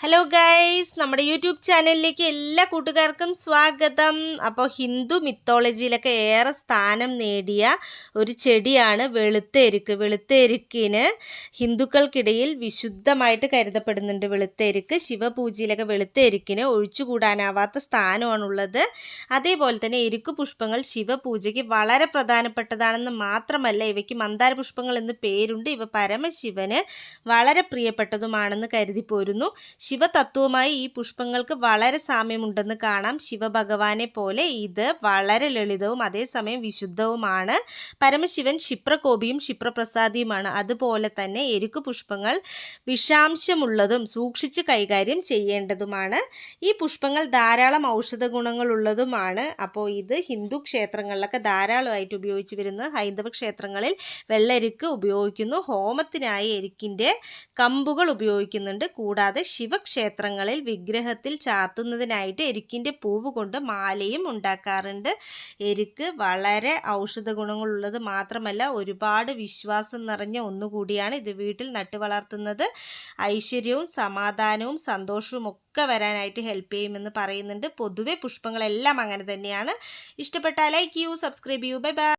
Hello guys നമ്മുടെ YouTube ചാനലിലേക്ക് എല്ലാ കൂട്ടുകാർക്കും സ്വാഗതം. അപ്പോൾ ഹിന്ദു മിത്തോളജിയിലൊക്കെ ഏറെ സ്ഥാനം നേടിയ ഒരു ചെടിയാണ് വെളുത്തേരുക്ക്. വെളുത്തേരുക്കിന് ഹിന്ദുക്കൾക്കിടയിൽ വിശുദ്ധമായിട്ട് കരുതപ്പെടുന്നുണ്ട് വെളുത്തേരുക്ക്. ശിവപൂജയിലൊക്കെ വെളുത്തേരുക്കിന് ഒഴിച്ചുകൂടാനാവാത്ത സ്ഥാനമാണുള്ളത്. അതേപോലെ തന്നെ എരുക്ക് പുഷ്പങ്ങൾ ശിവപൂജയ്ക്ക് വളരെ പ്രധാനപ്പെട്ടതാണെന്ന് മാത്രമല്ല ഇവയ്ക്ക് മന്ദാര പുഷ്പങ്ങൾ എന്ന് പേരുണ്ട്. ഇവ പരമശിവന് വളരെ പ്രിയപ്പെട്ടതുമാണെന്ന് കരുതി പോരുന്നു. ശിവതത്വവുമായി ഈ പുഷ്പങ്ങൾക്ക് വളരെ സാമ്യമുണ്ടെന്ന് കാണാം. ശിവഭഗവാനെ പോലെ ഇത് വളരെ ലളിതവും അതേസമയം വിശുദ്ധവുമാണ്. പരമശിവൻ ക്ഷിപ്രകോപിയും ക്ഷിപ്രപ്രസാദിയുമാണ്. അതുപോലെ തന്നെ എരുക്കു പുഷ്പങ്ങൾ വിഷാംശമുള്ളതും സൂക്ഷിച്ച് കൈകാര്യം ചെയ്യേണ്ടതുമാണ്. ഈ പുഷ്പങ്ങൾ ധാരാളം ഔഷധ ഗുണങ്ങളുള്ളതുമാണ്. അപ്പോൾ ഇത് ഹിന്ദു ക്ഷേത്രങ്ങളിലൊക്കെ ധാരാളമായിട്ട് ഉപയോഗിച്ച് വരുന്ന ഹൈന്ദവ ക്ഷേത്രങ്ങളിൽ വെള്ളരിക്ക് ഉപയോഗിക്കുന്നു. ഹോമത്തിനായി എരുക്കിന്റെ കമ്പുകൾ ഉപയോഗിക്കുന്നുണ്ട്. കൂടാതെ ശിവക്ഷേത്രങ്ങളിൽ വിഗ്രഹത്തിൽ ചാർത്തുന്നതിനായിട്ട് എരുക്കിന്റെ പൂവ് കൊണ്ട് മാലയും ഉണ്ടാക്കാറുണ്ട്. എരുക്ക് വളരെ ഔഷധ ഗുണങ്ങളുള്ളത് മാത്രമല്ല ഒരുപാട് വിശ്വാസം നിറഞ്ഞ ഒന്നുകൂടിയാണ് ഇത് വീട്ടിൽ നട്ടു വളർത്തുന്നത്. ഐശ്വര്യവും സമാധാനവും സന്തോഷവും ഒക്കെ വരാനായിട്ട് ഹെൽപ്പ് ചെയ്യുമെന്ന് പറയുന്നുണ്ട്. പൊതുവെ പുഷ്പങ്ങളെല്ലാം അങ്ങനെ തന്നെയാണ്. ഇഷ്ടപ്പെട്ടാൽ ലൈക്ക് ചെയ്യൂ സബ്സ്ക്രൈബ് ചെയ്യൂ. Bye bye.